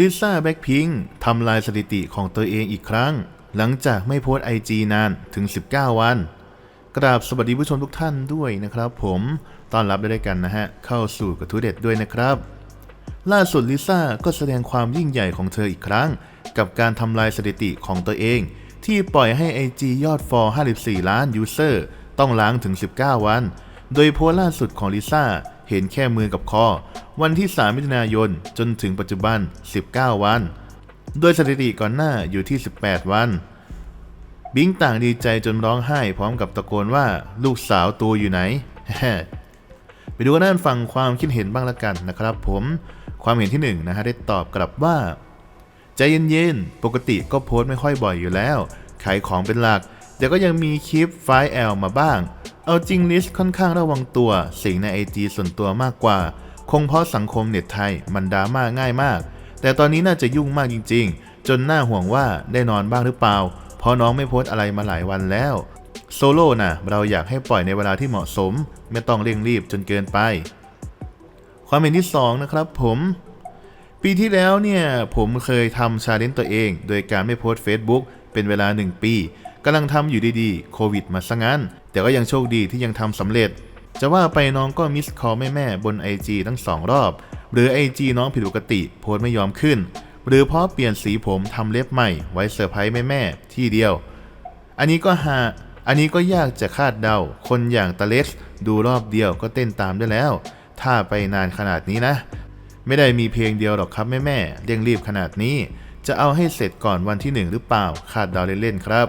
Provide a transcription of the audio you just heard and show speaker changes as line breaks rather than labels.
ลิซ่าแบ็คพิงทำลายสถิติของตัวเองอีกครั้ง หลังจากไม่โพสไอจีนานถึง 19 วัน กราบสวัสดีผู้ชมทุกท่านด้วยนะครับผมต้อนรับได้ด้วยกันนะฮะ เข้าสู่กระทู้เด็ดด้วยนะครับ ล่าสุดลิซ่าก็แสดงความยิ่งใหญ่ของเธออีกครั้ง กับการทำลายสถิติของตัวเอง ที่ปล่อยให้ IG ยอดฟอล54 ล้านยูเซอร์ต้องล้างถึง 19 วัน โดยโพสล่าสุดของลิซ่า เห็นแค่มือกับคอ วันที่ 3 มิถุนายน จนถึงปัจจุบัน 19 วัน โดยสถิติก่อนหน้าอยู่ที่ 18 วัน บิงต่างดีใจจนร้องไห้พร้อมกับตะโกนว่าลูกสาวตัวอยู่ไหน ไปดูกันด้านฝั่งความคิดเห็นบ้างละกันนะครับผมความเห็นที่หนึ่งนะฮะได้ตอบกลับว่า ใจเย็นๆ ปกติก็โพสต์ไม่ค่อยบ่อยอยู่แล้ว ขายของเป็นหลัก แต่ก็ยังมีคลิปไฟล์แอลมาบ้าง เอาจริงลิสค่อนข้างระวังตัวสิงในไอจีส่วนตัวมากกว่า คงเพราะสังคมเน็ตไทยมันดราม่าง่ายมาก แต่ตอนนี้น่าจะยุ่งมากจริง ๆ จนน่าห่วงว่าได้นอนบ้างหรือเปล่า เพราะน้องไม่โพสต์อะไรมาหลายวันแล้วโซโล่นะเราอยากให้ปล่อยในเวลาที่เหมาะสม ไม่ต้องเร่งรีบจนเกินไป ความเห็นที่สองนะครับผมปีที่แล้วเนี่ย ผมเคยทำชาเลนจ์ตัวเอง โดยการไม่โพสต์ Facebook เป็นเวลา 1 ปีกำลังทำอยู่ดีๆ โควิดมาซะงั้น แต่ก็ยังโชคดีที่ยังทำสำเร็จ จะว่าไปน้องก็มิสคอลแม่ๆบน IG ทั้งสองรอบ หรือ IG น้องผิดปกติโพสไม่ยอมขึ้น หรือเพราะเปลี่ยนสีผมทำเล็บใหม่ไว้เซอร์ไพรส์แม่ๆที่เดียว อันนี้ก็หาอันนี้ก็ยากจะคาดเดา คนอย่างตาเล็กดูรอบเดียวก็เต้นตามได้แล้ว ถ้าไปนานขนาดนี้นะ ไม่ได้มีเพลงเดียวหรอกครับแม่แม่เร่งรีบขนาดนี้ จะเอาให้เสร็จก่อนวันที่หนึ่งหรือเปล่าคาดเดาเล่นๆครับ